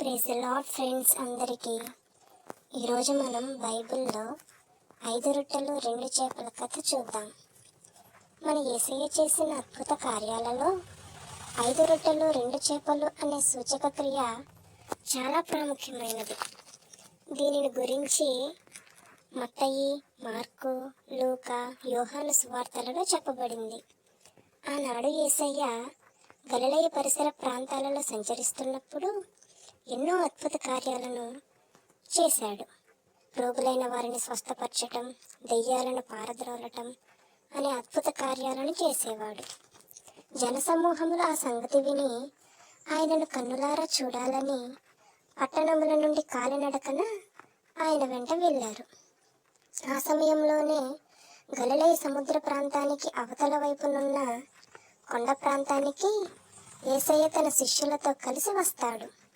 Praise lord friends అందరికీ. ఈరోజు మనం బైబిల్లో ఐదు రొట్టెలు రెండు చేపల కథ చూద్దాం. మన ఏసయ్య చేసిన అద్భుత కార్యాలలో ఐదు రొట్టెలు రెండు చేపలు అనే సూచక క్రియ చాలా ప్రాముఖ్యమైనది. దీనిని గురించి మత్తయి మార్కు లూకా యోహాను సువార్తలలో చెప్పబడింది. ఆనాడు ఏసయ్య గలలయ పరిసర ప్రాంతాలలో సంచరిస్తున్నప్పుడు ఎన్నో అద్భుత కార్యాలను చేశాడు. రోగులైన వారిని స్వస్థపరచటం దెయ్యాలను పారద్రోలటం అనే అద్భుత కార్యాలను చేసేవాడు. జనసమూహంలో ఆ సంగతి విని ఆయనను కన్నులారా చూడాలని పట్టణముల నుండి కాలినడకన ఆయన వెంట వెళ్ళారు. ఆ సమయంలోనే గలలై సముద్ర ప్రాంతానికి అవతల వైపునున్న కొండ ప్రాంతానికి ఏసయ్య తన శిష్యులతో కలిసి వస్తాడు.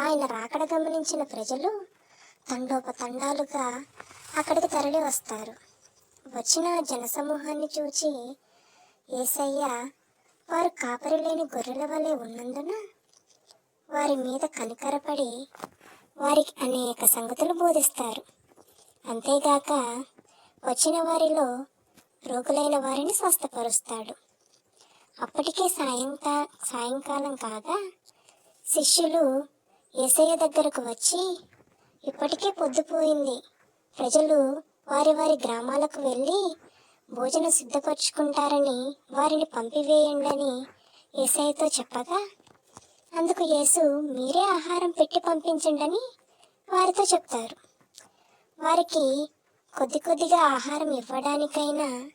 ఆయన రాకడ గమనించిన ప్రజలు తండోపతండాలుగా అక్కడికి తరలి వస్తారు. వచ్చిన జనసమూహాన్ని చూచి ఏసయ్య వారు కాపరి లేని గొర్రెల వలె ఉన్నందున వారి మీద కనికరపడి వారికి అనేక సంగతులు బోధిస్తారు. అంతేగాక వచ్చిన వారిలో రోగులైన వారిని స్వస్థపరుస్తాడు. అప్పటికే సాయంకా సాయంకాలం కాగా శిష్యులు ఏసయ్య దగ్గరకు వచ్చి ఇప్పటికే పొద్దుపోయింది ప్రజలు వారి వారి గ్రామాలకు వెళ్ళి భోజనం సిద్ధపరుచుకుంటారని వారిని పంపివేయండి ఏసయ్యతో చెప్పగా అందుకు యేసు మీరే ఆహారం పెట్టి పంపించండి వారితో చెప్తారు. వారికి కొద్ది కొద్దిగా ఆహారం ఇవ్వడానికైనా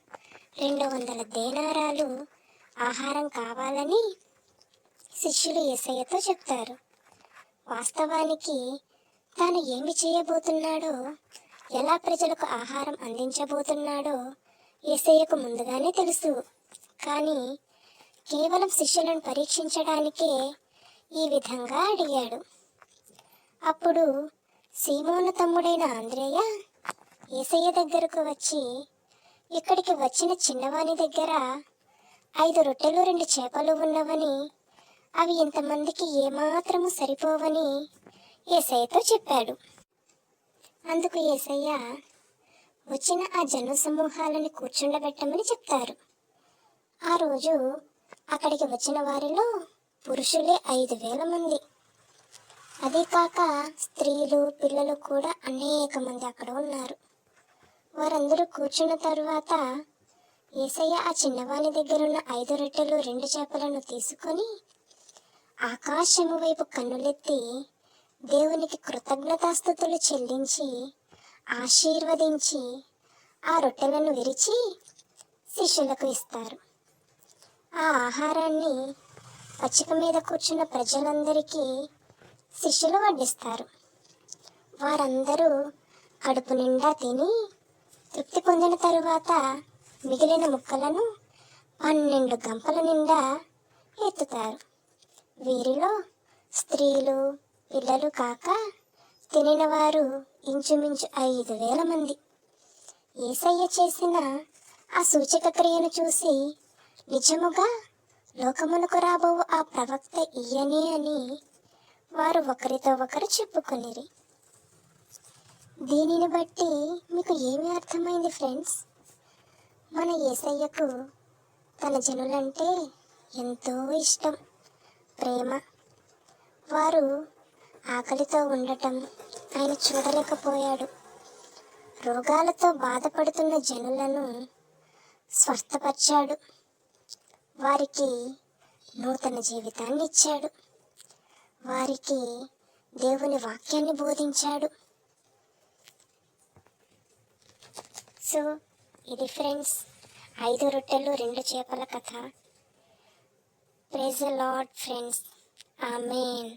రెండు వందల దేనారాలు ఆహారం కావాలని శిష్యులు ఏసయ్యతో చెప్తారు. వాస్తవానికి తాను ఏమి చేయబోతున్నాడో ఎలా ప్రజలకు ఆహారం అందించబోతున్నాడో ఏసయ్యకు ముందుగానే తెలుసు. కానీ కేవలం శిష్యులను పరీక్షించడానికే ఈ విధంగా అడిగాడు. అప్పుడు సీమోను తమ్ముడైన ఆంధ్రేయ ఏసయ్య దగ్గరకు వచ్చి ఇక్కడికి వచ్చిన చిన్నవాని దగ్గర ఐదు రొట్టెలు రెండు చేపలు ఉన్నవని అవి ఇంతమందికి ఏమాత్రము సరిపోవని ఏసయ్యతో చెప్పాడు. అందుకు ఏసయ్య వచ్చిన ఆ జన సమూహాలను కూర్చుండబెట్టమని చెప్తారు. ఆ రోజు అక్కడికి వచ్చిన వారిలో పురుషులే ఐదు వేల మంది. అదే కాక స్త్రీలు పిల్లలు కూడా అనేక మంది అక్కడ ఉన్నారు. వారందరూ కూర్చున్న తరువాత ఏసయ్య ఆ చిన్నవాని దగ్గరున్న ఐదు రొట్టెలు రెండు చేపలను తీసుకొని ఆకాశము వైపు కన్నులెత్తి దేవునికి కృతజ్ఞతాస్థుతులు చెల్లించి ఆశీర్వదించి ఆ రొట్టెలను విరిచి శిష్యులకు ఇస్తారు. ఆ ఆహారాన్ని పచ్చిక మీద కూర్చున్న ప్రజలందరికీ శిష్యులు వడ్డిస్తారు. వారందరూ కడుపు నిండా తిని తృప్తి పొందిన తరువాత మిగిలిన ముక్కలను పన్నెండు గంపల నిండా ఎత్తుతారు. వీరిలో స్త్రీలు పిల్లలు కాక తినినవారు ఇంచుమించు ఐదు వేల మంది. ఏసయ్య చేసిన ఆ సూచక క్రియను చూసి నిజముగా లోకమునకు రాబో ఆ ప్రవక్త ఇయ్యనే అని వారు ఒకరితో ఒకరు చెప్పుకొనిరి. దీనిని బట్టి మీకు ఏమి అర్థమైంది ఫ్రెండ్స్? మన ఏసయ్యకు తన జనులంటే ఎంతో ఇష్టం. ప్రేమ. వారు ఆకలితో ఉండటం ఆయన చూడలేకపోయాడు. రోగాలతో బాధపడుతున్న జనులను స్వస్థపరిచాడు. వారికి నూతన జీవితాన్ని ఇచ్చాడు. వారికి దేవుని వాక్యాన్ని బోధించాడు. సో ఇది ఫ్రెండ్స్ ఐదు రొట్టెలు రెండు చేపల కథ. Praise lord friends amen